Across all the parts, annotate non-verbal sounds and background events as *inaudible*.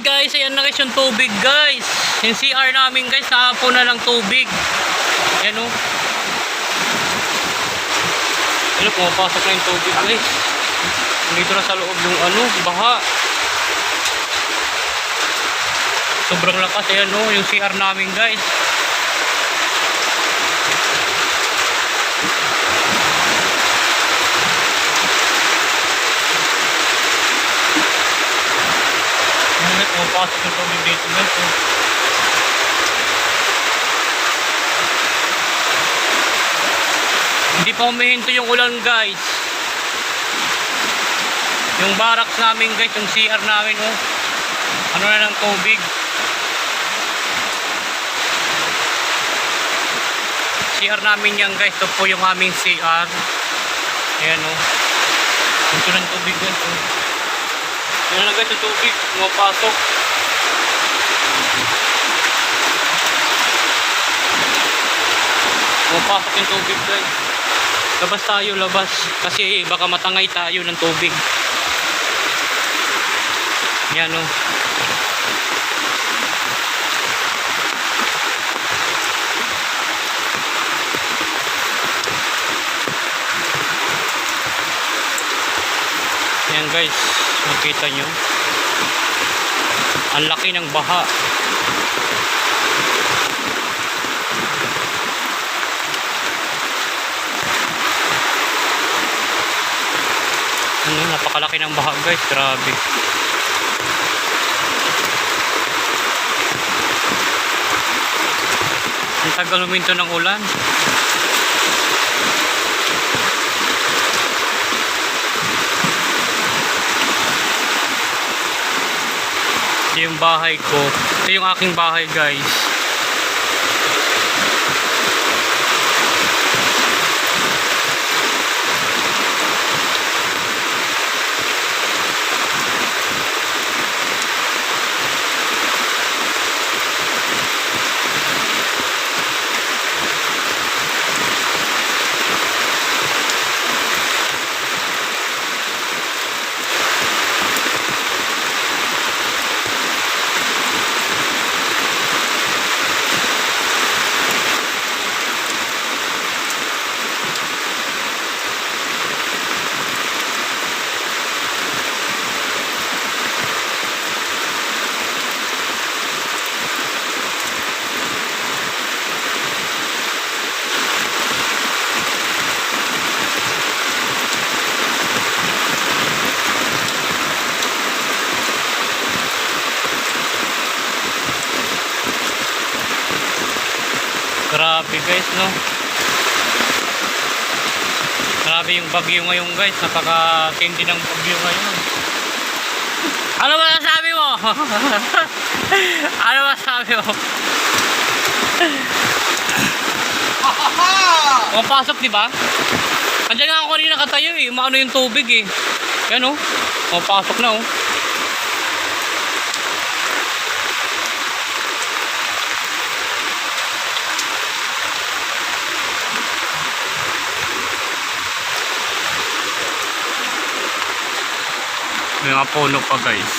guys, ayan na guys yung tubig guys. Yung CR namin guys, naapo na lang tubig. Ayan o. Ayan o, pumapasok na yung tubig guys. Dito na sa loob yung ano, baha. Sobrang lakas, ayan o, yung CR namin guys. Pumapasok yung tubig dito oh. Hindi pa humihinto yung ulan guys. Yung barracks namin guys, yung CR namin oh. Ano na ng tubig. CR namin yan guys, ito po yung aming CR. Ayan oh. Ito ng tubig guys oh. Ayan na guys yung tubig, pumapasok. Pumapasok yung tubig guys. Labas tayo, labas. Kasi baka matangay tayo ng tubig. Yan o. Yan guys, makita nyo. Ang laki ng baha. Ano, napakalaki ng baha guys, grabe. Ang tagal huminto ng ulan. Ito yung bahay ko. Ito yung aking bahay guys. Grabe guys, no? Grabe yung bagyo ngayon guys. Napaka-tindi ng bagyo ngayon. Ano ba sabi mo? *laughs* ano ba sabi mo? Pumapasok, di ba? Andiyan nga ako kanina nakatayo eh. Maano yung tubig eh. Yan oh. Pumapasok na oh. May mga puno pa guys.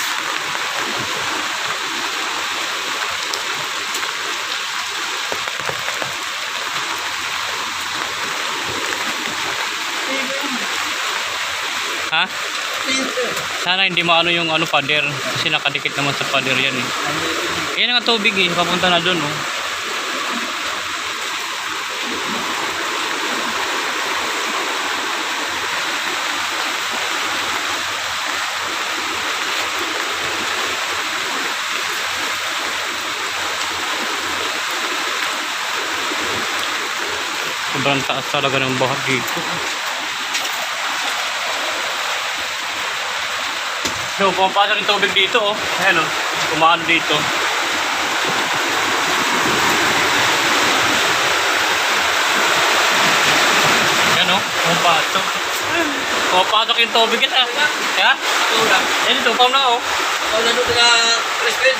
Ha? Sana hindi maano yung ano pader kasi nakadikit naman sa pader yan eh. Yan ang tubig eh, papunta na doon oh. Sobrang taas talaga ng baha dito. So, pumapasok yung tubig dito, oh. Ayan, oh. Kumaan dito. Ayan, oh. Pumapasok. Pumapasok yung tubig yan, ah. Ha? Paula. Ayan, ito, pam na, oh. Paula doon ka Crispin.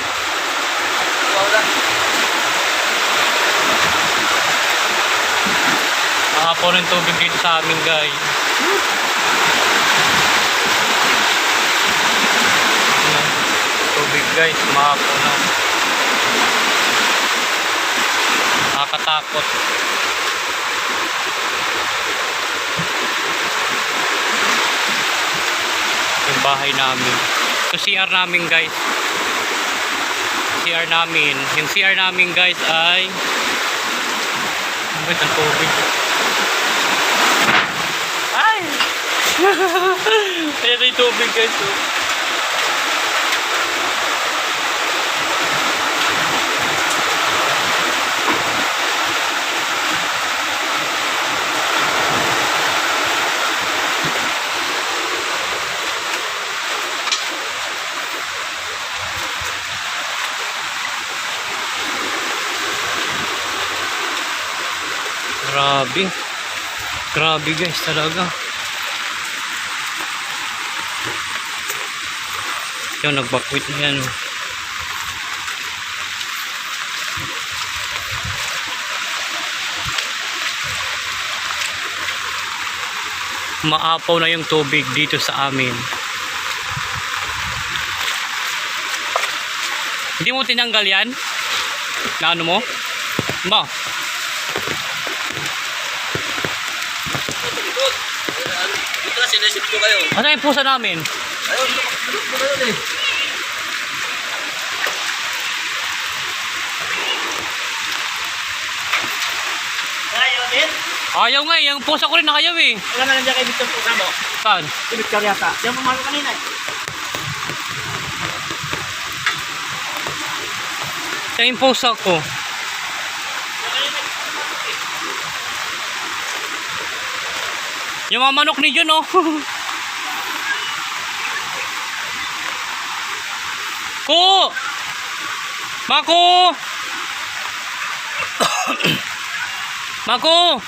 Paula. Nakapon yung tubig dito sa amin, guys. Ayan, tubig. guys, mapo na. Nakakatakot. Yung bahay namin. Ito CR namin guys. CR namin. Yung CR namin guys ay ang guys, ang tubig. Ay! Ayan na yung tubig guys. Oh. Grabe. Grabe guys talaga. Yung nagbakwit na yan. oh. Maapaw na yung tubig dito sa amin. Hindi mo tinanggal yan? Na ano mo? Ba? Ito, likod. Sinesip ko kayo. Ano yung pusa namin? Ayun, dito ko kayo eh. Ayaw din. Ayaw nga eh. Yung pusa ko rin nakayaw eh. Wala na nandiyan kay Victor Pusa mo. Saan? Si Victor yata. Diyan pumalo kanina eh. Yung pusa ko. Yung mga manok ni Jun oh. Ko! Mako! Mako!